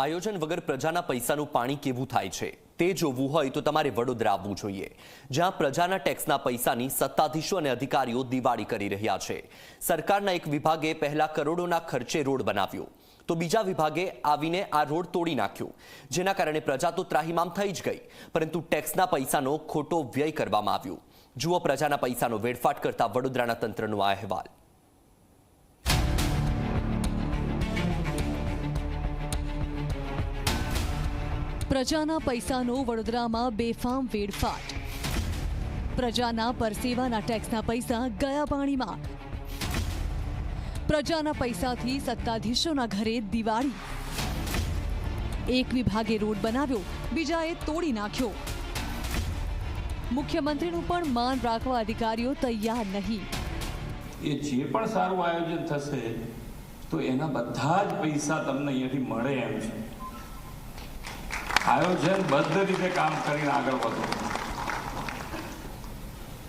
આયોજન વગર પ્રજાના પૈસાનું પાણી કેવું થાય છે? તે જોવું હોય તો તમારે વડોદરા આવવું જોઈએ, જ્યાં પ્રજાના ટેક્સના પૈસાની સત્તાધીશો અને અધિકારીઓ દિવાળી કરી રહ્યા છે. સરકારના એક વિભાગે પહેલા કરોડોના ખર્ચે રોડ બનાવ્યો. તો બીજા વિભાગે આવીને આ રોડ તોડી નાખ્યો. જેના કારણે પ્રજા તો ત્રાહિમામ થઈ જ ગઈ, પરંતુ ટેક્સના પૈસાનો ખોટો વ્યય કરવામાં આવ્યો. જુઓ પ્રજાના પૈસાનો વેડફાટ કરતા વડોદરાના તંત્રનો આ અહેવાલ. પ્રજાના પૈસાનો વડોદરામાં બેફામ વેડફાટ. પ્રજાના પરસેવાના ટેક્સના પૈસા ગયા પાણીમાં. પ્રજાના પૈસાથી સત્તાધીશોના ઘરે દિવાળી. એક વિભાગે રોડ બનાવ્યો, બીજાએ તોડી નાખ્યો. મુખ્યમંત્રીનું પણ માન રાખવા અધિકારીઓ તૈયાર નહીં. એ જે પણ સારું આયોજન થશે, તો એના બધા જ પૈસા તમને અહીંયાથી મળે એમ છે. આયોજન બદ્ધ રીતે કામ કરીને આગળ વધો.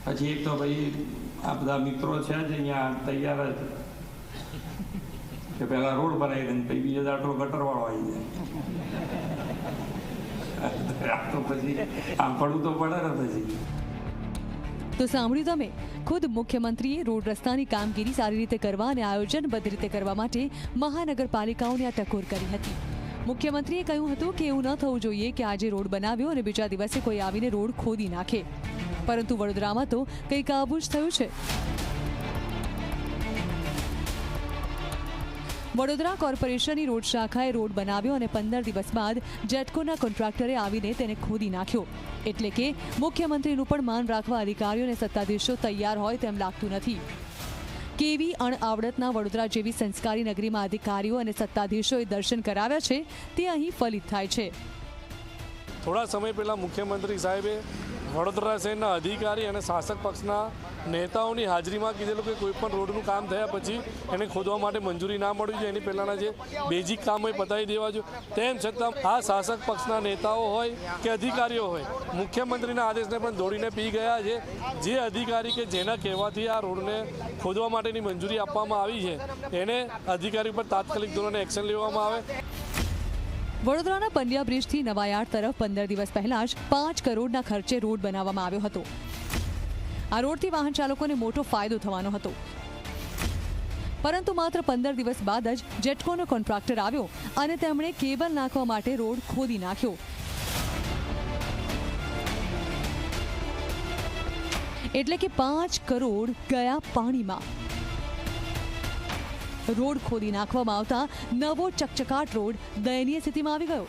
પછી એક તો ભાઈ, આ બધા મિત્રો છે જ અહીંયા તૈયાર જ. કે પહેલા રોડ બનાવી દે પછી બીજો દાટલો ગટરવાળો આવી જાય. પછી આમ પડવું તો પડે ને પછી. તો સાંભળ્યું તમે? ખુદ મુખ્યમંત્રીએ રોડ રસ્તાની કામગીરી સારી રીતે કરવા અને આયોજનબદ્ધ રીતે કરવા માટે મહાનગરપાલિકાઓને આ ટકોર કરી હતી. મુખ્યમંત્રીએ કહ્યું હતું કે એવું ન થવું જોઈએ કે આજે રોડ બનાવ્યો અને બીજા દિવસે કોઈ આવીને રોડ ખોદી નાખે. પરંતુ વડોદરામાં તો કંઈક આવું જ થયું છે. વડોદરા કોર્પોરેશનની રોડ શાખાએ રોડ બનાવ્યો અને પંદર દિવસ બાદ જેટકોના કોન્ટ્રાક્ટરે આવીને તેને ખોદી નાખ્યો. એટલે કે મુખ્યમંત્રીનું પણ માન રાખવા અધિકારીઓ અને સત્તાધીશો તૈયાર હોય તેમ લાગતું નથી. કેવી અણઆવડતના વડોદરા જેવી સંસ્કારી નગરીમાં અધિકારીઓ અને સત્તાધીશોએ દર્શન કરાવ્યા છે તે અહીં ફલિત થાય છે. થોડા સમય પહેલાં મુખ્યમંત્રી સાહેબે વડોદરા શહેરના અધિકારી અને શાસક પક્ષના નેતાઓની હાજરીમાં કીધેલું કે કોઈપણ રોડનું કામ થયા પછી એને ખોદવા માટે મંજૂરી ના મળવી જોઈએ. એની પહેલાંના જે બેઝિક કામ હોય પતાવી દેવા જોઈએ. તેમ છતાં આ શાસક પક્ષના નેતાઓ હોય કે અધિકારીઓ હોય, મુખ્યમંત્રીના આદેશને પણ દોડીને પી ગયા છે. જે અધિકારી કે જેના કહેવાથી આ રોડને ખોદવા માટેની મંજૂરી આપવામાં આવી છે, એને અધિકારી પર તાત્કાલિક ધોરણે એક્શન લેવામાં આવે. વડોદરાના પંડ્યા બ્રિજથી નવાયાર્ડ તરફ પંદર દિવસ પહેલા જ પાંચ કરોડના ખર્ચે રોડ બનાવવામાં આવ્યો હતો. આ રોડથી વાહન ચાલકોને મોટો ફાયદો થવાનો હતો. પરંતુ માત્ર પંદર દિવસ બાદ જ જેટકોનો કોન્ટ્રાક્ટર આવ્યો અને તેમણે કેબલ નાખવા માટે રોડ ખોદી નાખ્યો. એટલે કે પાંચ કરોડ ગયા પાણીમાં. રોડ ખોદી નાખવામાં આવતા નવો ચકચકાટ રોડ દયનીય સ્થિતિમાં આવી ગયો.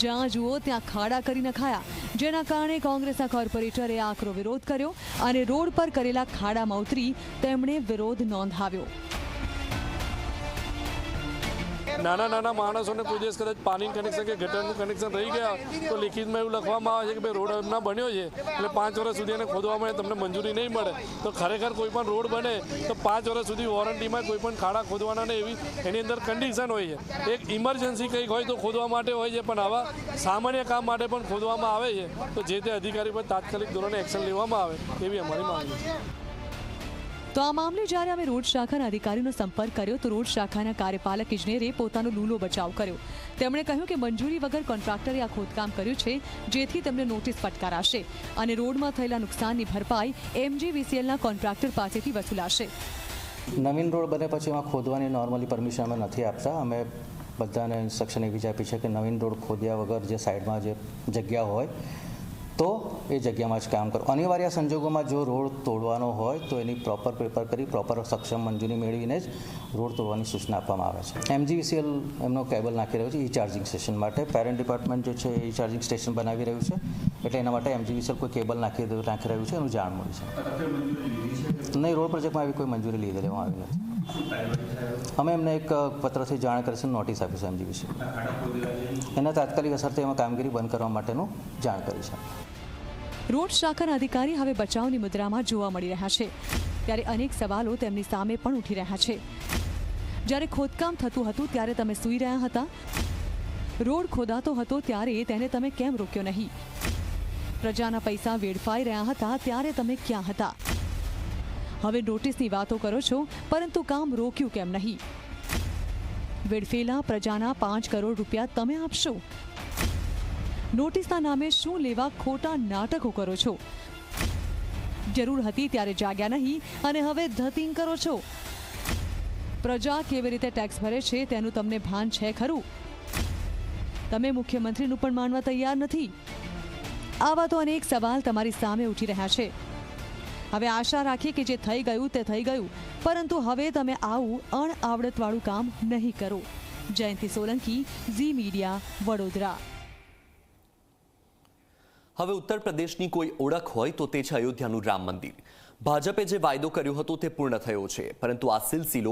જ્યાં જુઓ ત્યાં ખાડા કરી નખાયા. જેના કારણે કોંગ્રેસના કોર્પોરેટરે આકરો વિરોધ કર્યો અને રોડ પર કરેલા ખાડામાં ઉતરી તેમણે વિરોધ નોંધાવ્યો. નાના નાના માણસોને કોઈ દિવસ કદાચ પાણીનું કનેક્શન કે ગટરનું કનેક્શન રહી ગયા, તો લિખિતમાં એવું લખવામાં આવે છે કે ભાઈ રોડ એમના બન્યો છે, એટલે પાંચ વર્ષ સુધી એને ખોદવા મળે, તમને મંજૂરી નહીં મળે. તો ખરેખર કોઈ પણ રોડ બને, તો પાંચ વર્ષ સુધી વોરંટીમાં કોઈ પણ ખાડા ખોદવાના ને એવી એની અંદર કન્ડિશન હોય છે. એક ઇમરજન્સી કંઈક હોય તો ખોદવા માટે હોય છે, પણ આવા સામાન્ય કામ માટે પણ ખોદવામાં આવે છે. તો જે તે અધિકારી પર તાત્કાલિક ધોરણે એક્શન લેવામાં આવે, એવી અમારી માંગણી છે. તો આ મામલે જ્યારે અમે રોડ શાખાના અધિકારીનો સંપર્ક કર્યો, તો રોડ શાખાના કાર્યપાલક ઇજનેરે પોતાનો લૂલો બચાવ કર્યો. તેમણે કહ્યું કે મંજૂરી વગર કોન્ટ્રાક્ટરે આ ખોદકામ કર્યું છે, જેથી તેમને નોટિસ ફટકારાશે અને રોડમાં થયેલા નુકસાનની ભરપાઈ એમજીવીસીએલના કોન્ટ્રાક્ટર પાસેથી વસૂલાશે. નવીન રોડ બને પછી એમાં ખોદવાની નોર્મલી પરમિશન અમે નથી આપતા. અમે બધાને ઇન્સ્ટ્રક્શન એવી જ આપી છે કે નવીન રોડ ખોદ્યા વગર જે સાઈડમાં જે જગ્યા હોય તો એ જગ્યામાં જ કામ કરો. અનિવાર્ય સંજોગોમાં જો રોડ તોડવાનો હોય તો એની પ્રોપર પેપર કરી પ્રોપર સક્ષમ મંજૂરી મેળવીને જ રોડ તોડવાની સૂચના આપવામાં આવે છે. એમજીવીસીએલ એમનો કેબલ નાખી રહ્યો છે ઈ ચાર્જિંગ સ્ટેશન માટે. પેરેન્ટ ડિપાર્ટમેન્ટ જે છે ઈ ચાર્જિંગ સ્ટેશન બનાવી રહ્યું છે. એટલે એના માટે એમજીવીસીએલ કોઈ કેબલ નાખી નાખી રહ્યું છે એનું જાણ મળી છે. નહીં રોડ પ્રોજેક્ટમાં આવી કોઈ મંજૂરી લીધે લેવામાં આવી નથી. અમે એમને એક પત્રથી જાણ કરીશું નોટિસ આપીશું એમજીવીસી એના તાત્કાલિક અસરથી અમે કામગીરી બંધ કરવા માટેનું જાણ કરી છે રોડ શાખાના અધિકારી હવે બચાવની મુદ્રામાં જોવા મળી રહ્યા છે. ત્યારે અનેક સવાલો તેમની સામે પણ ઉઠી રહ્યા છે. જ્યારે ખોદકામ થતું હતું ત્યારે તમે સૂઈ રહ્યા હતા. રોડ ખોદાતો હતો ત્યારે તેને તમે કેમ રોક્યો નહીં? પ્રજાના પૈસા વેડફાઈ રહ્યા હતા ત્યારે તમે ક્યાં હતા? હવે નોટિસની વાતો કરો છો, પરંતુ કામ રોક્યું કેમ નહીં? વેડફેલા પ્રજાના પાંચ કરોડ રૂપિયા તમે આપશો? નોટિસના નામે શું લેવા ખોટા નાટકો કરો છો? જરૂર હતી ત્યારે જાગ્યા નહીં, અને હવે ધતિંગ કરો છો? પ્રજા કેવી રીતે ટેક્સ ભરે છે તેનું તમને ભાન છે ખરું? તમે મુખ્યમંત્રીનું પણ માનવા તૈયાર નથી? આવા તો અનેક સવાલ તમારી સામે ઉઠી રહ્યા છે. હવે આશા રાખી કે જે થઈ ગયું તે થઈ ગયું. પરંતુ હવે તમે આવું અણઆવડતવાળું કામ નહીં કરો. જયંતિ સોલંકી, ઝી મીડિયા, વડોદરા. હવે ઉત્તર પ્રદેશની કોઈ ઓળખ હોય તો તે છે અયોધ્યાનું રામ મંદિર. ભાજપે જે વાયદો કર્યો હતો તે પૂર્ણ થયો છે. પરંતુ આ સિલસિલો